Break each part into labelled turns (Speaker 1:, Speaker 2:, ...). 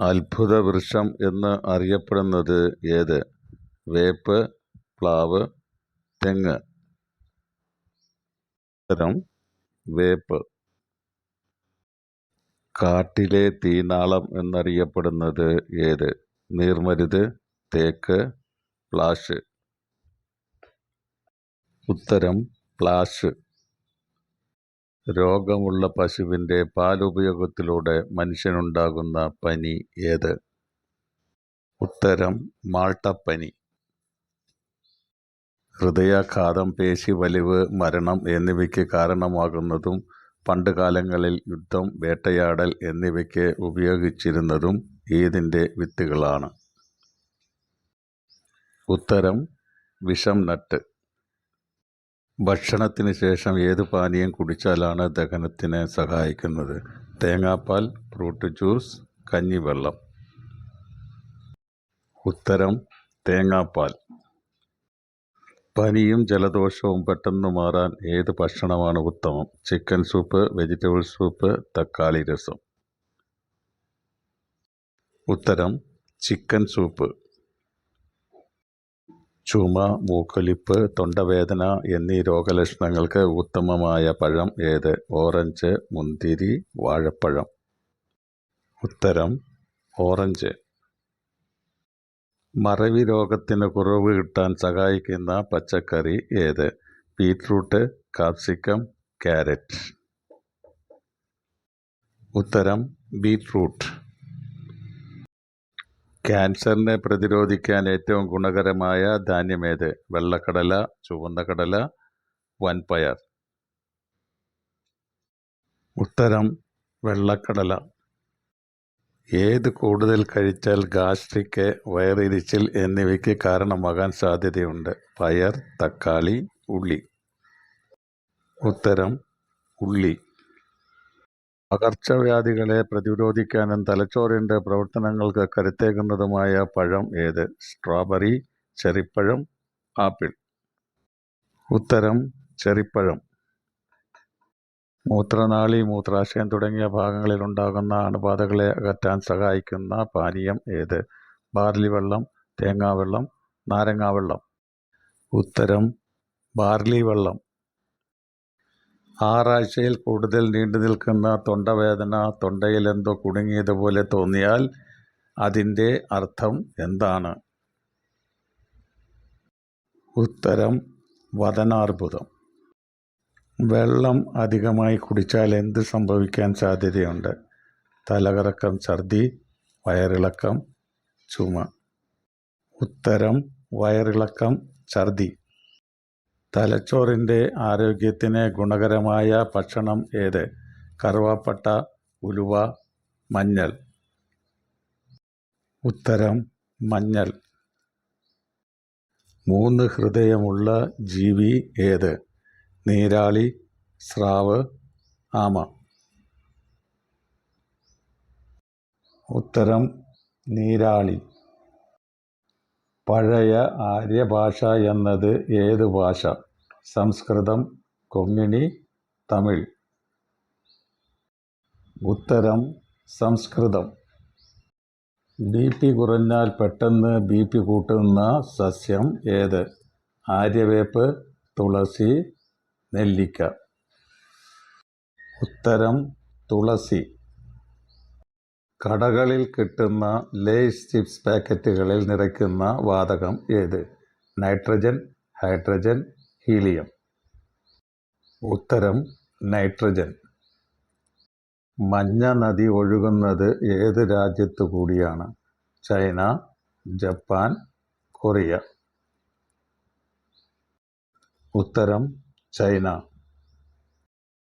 Speaker 1: അത്ഭുതവൃക്ഷം എന്ന് അറിയപ്പെടുന്നത് ഏത്? വേപ്പ് പ്ലാവ് തെങ്ങ്. ഉത്തരം വേപ്പ്. കാട്ടിലെ തീനാളം എന്നറിയപ്പെടുന്നത് ഏത്? നീർമരുത് തേക്ക് പ്ലാഷ്. ഉത്തരം പ്ലാഷ്. രോഗമുള്ള പശുവിന്റെ പാലുപയോഗത്തിലൂടെ മനുഷ്യനുണ്ടാകുന്ന പനി ഏത്? ഉത്തരം മാൾട്ടപ്പനി ഹൃദയാഘാതം പേശി വലിവ് മരണം എന്നിവയ്ക്ക് കാരണമാകുന്നതും പണ്ടുകാലങ്ങളിൽ യുദ്ധം വേട്ടയാടൽ എന്നിവയ്ക്ക് ഉപയോഗിച്ചിരുന്നതും ഏതിന്റെ വിത്തുകളാണ്? ഉത്തരം വിഷം നട്ട്. ഭക്ഷണത്തിന് ശേഷം ഏത് പാനീയം കുടിച്ചാലാണ് ദഹനത്തിന് സഹായിക്കുന്നത്? തേങ്ങാപ്പാൽ ഫ്രൂട്ട് ജ്യൂസ് കഞ്ഞിവെള്ളം. ഉത്തരം തേങ്ങാപ്പാൽ. പനിയും ജലദോഷവും പെട്ടെന്ന് മാറാൻ ഏത് ഭക്ഷണമാണ് ഉത്തമം? ചിക്കൻ സൂപ്പ് വെജിറ്റബിൾ സൂപ്പ് തക്കാളി രസം. ഉത്തരം ചിക്കൻ സൂപ്പ്. ചുമ മൂക്കൊലിപ്പ് തൊണ്ടവേദന എന്നീ രോഗലക്ഷണങ്ങൾക്ക് ഉത്തമമായ പഴം ഏത്? ഓറഞ്ച് മുന്തിരി വാഴപ്പഴം. ഉത്തരം ഓറഞ്ച്. മറവി രോഗത്തിന് കുറവ് കിട്ടാൻ സഹായിക്കുന്ന പച്ചക്കറി ഏത്? Beetroot capsicum carrot. ഉത്തരം ബീറ്റ്റൂട്ട്. ക്യാൻസറിനെ പ്രതിരോധിക്കാൻ ഏറ്റവും ഗുണകരമായ ധാന്യമേത് വെള്ളക്കടല ചുവന്ന കടല വൻപയർ. ഉത്തരം വെള്ളക്കടല. ഏത് കൂടുതൽ കഴിച്ചാൽ ഗാസ്ട്രിക് വയറിരിച്ചിൽ എന്നിവയ്ക്ക് കാരണമാകാൻ സാധ്യതയുണ്ട്? പയർ തക്കാളി ഉള്ളി. ഉത്തരം ഉള്ളി. പകർച്ചവ്യാധികളെ പ്രതിരോധിക്കാനും തലച്ചോറിന്റെ പ്രവർത്തനങ്ങൾക്ക് കരുത്തേകുന്നതുമായ പഴം ഏത്? സ്ട്രോബെറി ചെറിപ്പഴം ആപ്പിൾ. ഉത്തരം ചെറിപ്പഴം. മൂത്രനാളി മൂത്രാശയം തുടങ്ങിയ ഭാഗങ്ങളിൽ ഉണ്ടാകുന്ന അണുബാധകളെ അകറ്റാൻ സഹായിക്കുന്ന പാനീയം ഏത്? ബാർലി വെള്ളം തേങ്ങാവെള്ളം നാരങ്ങാവെള്ളം ഉത്തരം ബാർലി വെള്ളം. ആറാഴ്ചയിൽ കൂടുതൽ നീണ്ടു നിൽക്കുന്ന തൊണ്ടവേദന തൊണ്ടയിൽ എന്തോ കുടുങ്ങിയതുപോലെ തോന്നിയാൽ അതിന്റെ അർത്ഥം എന്താണ്? ഉത്തരം വതനാർബുദം വെള്ളം അധികമായി കുടിച്ചാൽ എന്ത് സംഭവിക്കാൻ സാധ്യതയുണ്ട്? തലകറക്കം ഛർദി വയറിളക്കം ചുമ. ഉത്തരം വയറിളക്കം ഛർദി. തലച്ചോറിന്റെ ആരോഗ്യത്തിന് ഗുണകരമായ ഭക്ഷണം ഏത്? കറുവാപ്പട്ട ഉലുവ മഞ്ഞൾ. ഉത്തരം മഞ്ഞൾ. മൂന്ന് ഹൃദയമുള്ള ജീവി ഏത്? നീരാളി സ്രാവ് ആമ. ഉത്തരം നീരാളി. പഴയ ആര്യഭാഷ എന്നത് ഏത് ഭാഷ? സംസ്കൃതം കൊങ്ങിണി തമിഴ്. ഉത്തരം സംസ്കൃതം. ബി പി കുറഞ്ഞാൽ പെട്ടെന്ന് ബി പി കൂട്ടുന്ന സസ്യം ഏത്? ആര്യവേപ്പ് തുളസി നെല്ലിക്ക. ഉത്തരം തുളസി. കടകളിൽ കിട്ടുന്ന ലേസ് ചിപ്സ് പാക്കറ്റുകളിൽ നിറയ്ക്കുന്ന വാതകം ഏത്? Nitrogen hydrogen helium. ഉത്തരം നൈട്രജൻ. മഞ്ഞ നദി ഒഴുകുന്നത് ഏത് രാജ്യത്തു കൂടിയാണ്? China Japan Korea. ഉത്തരം ചൈന.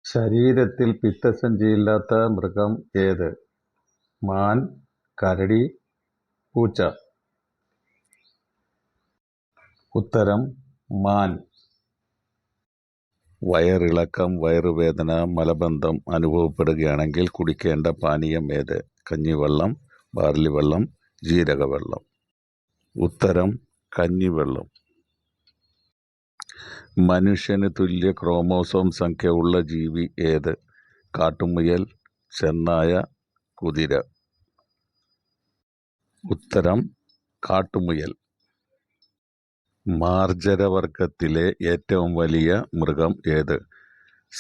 Speaker 1: ശരീരത്തിൽ പിത്തസഞ്ചിയില്ലാത്ത മൃഗം ഏത്? മാൻ കരടി പൂച്ച. ഉത്തരം മാൻ. വയറിളക്കം വയറുവേദന മലബന്ധം അനുഭവപ്പെടുകയാണെങ്കിൽ കുടിക്കേണ്ട പാനീയം ഏത്? കഞ്ഞിവെള്ളം ബാർലി വെള്ളം ജീരകവെള്ളം. ഉത്തരം കഞ്ഞിവെള്ളം. മനുഷ്യന് തുല്യ ക്രോമോസോം സംഖ്യ ഉള്ള ജീവി ഏത്? കാട്ടുമുയൽ ചെന്നായ കുതിര. ഉത്തരം കാട്ടുമുയൽ. മാർജരവർഗത്തിലെ ഏറ്റവും വലിയ മൃഗം ഏത്?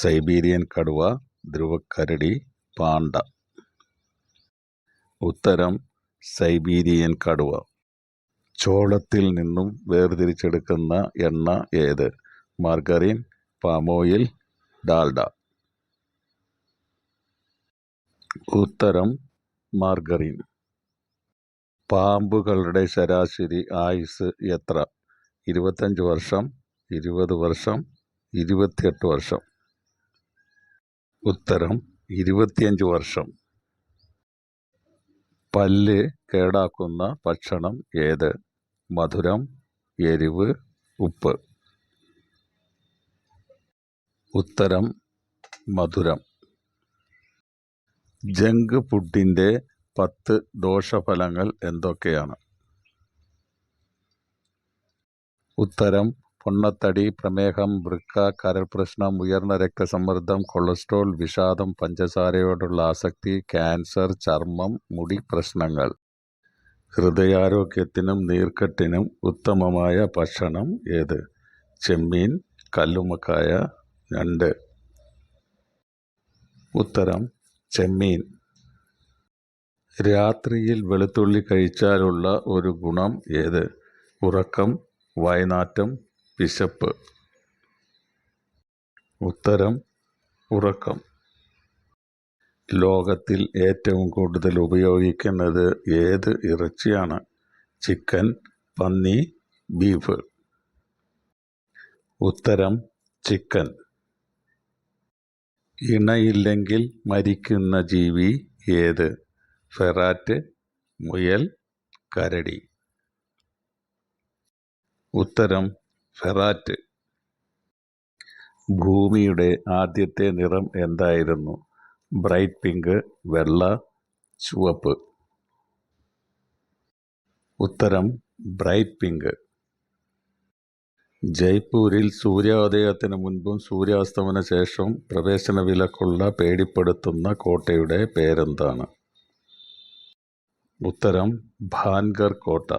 Speaker 1: സൈബീരിയൻ കടുവ ധ്രുവക്കരടി പാണ്ട. ഉത്തരം സൈബീരിയൻ കടുവ. ചോളത്തിൽ നിന്നും വേർതിരിച്ചെടുക്കുന്ന എണ്ണ ഏത്? Margarine palm oil Dalda. ഉത്തരം മാർഗറിൻ പാമ്പുകളുടെ ശരാശരി ആയുസ് എത്ര? ഇരുപത്തഞ്ച് വർഷം ഇരുപത് വർഷം ഇരുപത്തിയെട്ട് വർഷം. ഉത്തരം ഇരുപത്തിയഞ്ച് വർഷം. പല്ല് കേടാക്കുന്ന ഭക്ഷണം ഏത്? മധുരം എരിവ് ഉപ്പ്. ഉത്തരം മധുരം. ജങ്ക് ഫുഡിന്റെ പത്ത് ദോഷഫലങ്ങൾ എന്തൊക്കെയാണ്? ഉത്തരം പൊണ്ണത്തടി പ്രമേഹം വൃക്ക കരൾ പ്രശ്നം ഉയർന്ന രക്തസമ്മർദ്ദം കൊളസ്ട്രോൾ വിഷാദം പഞ്ചസാരയോടുള്ള ആസക്തി ക്യാൻസർ ചർമ്മം മുടി പ്രശ്നങ്ങൾ. ഹൃദയാരോഗ്യത്തിനും നീർക്കെട്ടിനും ഉത്തമമായ ഭക്ഷണം ഏത്? ചെമ്മീൻ കല്ലുമക്കായ ഞണ്ട്. ഉത്തരം ചെമ്മീൻ. രാത്രിയിൽ വെളുത്തുള്ളി കഴിച്ചാലുള്ള ഒരു ഗുണം ഏത്? ഉറക്കം വയനാറ്റം വിശപ്പ്. ഉത്തരം ഉറക്കം. ലോകത്തിൽ ഏറ്റവും കൂടുതൽ ഉപയോഗിക്കുന്നത് ഏത് ഇറച്ചിയാണ്? ചിക്കൻ പന്നി ബീഫ്. ഉത്തരം ചിക്കൻ. ഇണയില്ലെങ്കിൽ മരിക്കുന്ന ജീവി ഏത്? ഫെറാറ്റ് മുയൽ കരടി. ഉത്തരം ഫെറാറ്റ്. ഭൂമിയുടെ ആദ്യത്തെ നിറം എന്തായിരുന്നു? ബ്രൈറ്റ് പിങ്ക് വെള്ള ചുവപ്പ്. ഉത്തരം ബ്രൈറ്റ് പിങ്ക്. ജയ്പൂരിൽ സൂര്യോദയത്തിന് മുൻപും സൂര്യാസ്തമന ശേഷവും പ്രവേശന വിലക്കുള്ള പേടിപ്പെടുത്തുന്ന കോട്ടയുടെ പേരെന്താണ്? ഉത്തരം ഭാൻഗർ കോട്ട.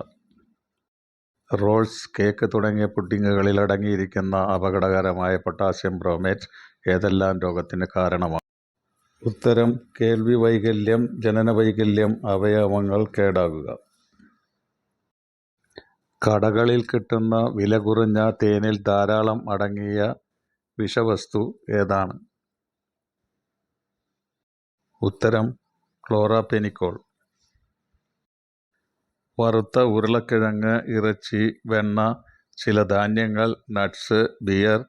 Speaker 1: റോൾസ് കേക്ക് തുടങ്ങിയ പുഡിങ്ങുകളിൽ അടങ്ങിയിരിക്കുന്ന അപകടകരമായ പൊട്ടാസ്യം ബ്രോമേറ്റ് ഏതെല്ലാം രോഗത്തിന് കാരണമാണ് ഉത്തരം കേൾവി വൈകല്യം ജനന വൈകല്യം അവയവങ്ങൾ കേടാകുക. കടകളിൽ കിട്ടുന്ന വില കുറഞ്ഞ തേനിൽ ധാരാളം അടങ്ങിയ വിഷവസ്തു ഏതാണ്? ഉത്തരം ക്ലോറാപെനിക്കോൾ. വറുത്ത ഉരുളക്കിഴങ്ങ് ഇറച്ചി വെണ്ണ ചില ധാന്യങ്ങൾ നട്ട്സ് ബിയർ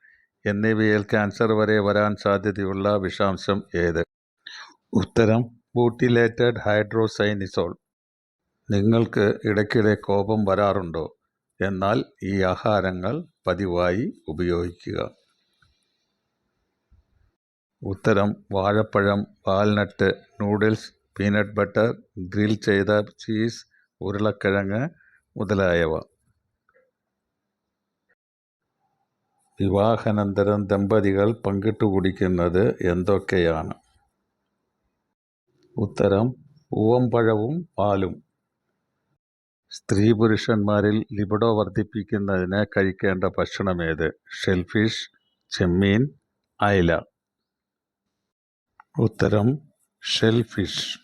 Speaker 1: എന്നിവയിൽ ക്യാൻസർ വരെ വരാൻ സാധ്യതയുള്ള വിഷാംശം ഏത്? ഉത്തരം ബൂട്ടിലേറ്റഡ് ഹൈഡ്രോസൈനിസോൾ. നിങ്ങൾക്ക് ഇടയ്ക്കിടെ കോപം വരാറുണ്ടോ? എന്നാൽ ഈ ആഹാരങ്ങൾ പതിവായി ഉപയോഗിക്കുക. ഉത്തരം വാഴപ്പഴം walnut noodles peanut butter grill ചെയ്ത ചീസ് ഉരുളക്കിഴങ്ങ് മുതലായവ. വിവാഹാനന്തരം ദമ്പതികൾ പങ്കിട്ടു കുടിക്കുന്നത് എന്തൊക്കെയാണ്? ഉത്തരം പൂവമ്പഴവും പാലും. സ്ത്രീ പുരുഷന്മാരിൽ ലിബിഡോ വർദ്ധിപ്പിക്കുന്നതിന് കഴിക്കേണ്ട ഭക്ഷണമേത്? ഷെൽഫിഷ് ചെമ്മീൻ അയല. ഉത്തരം ഷെൽഫിഷ്.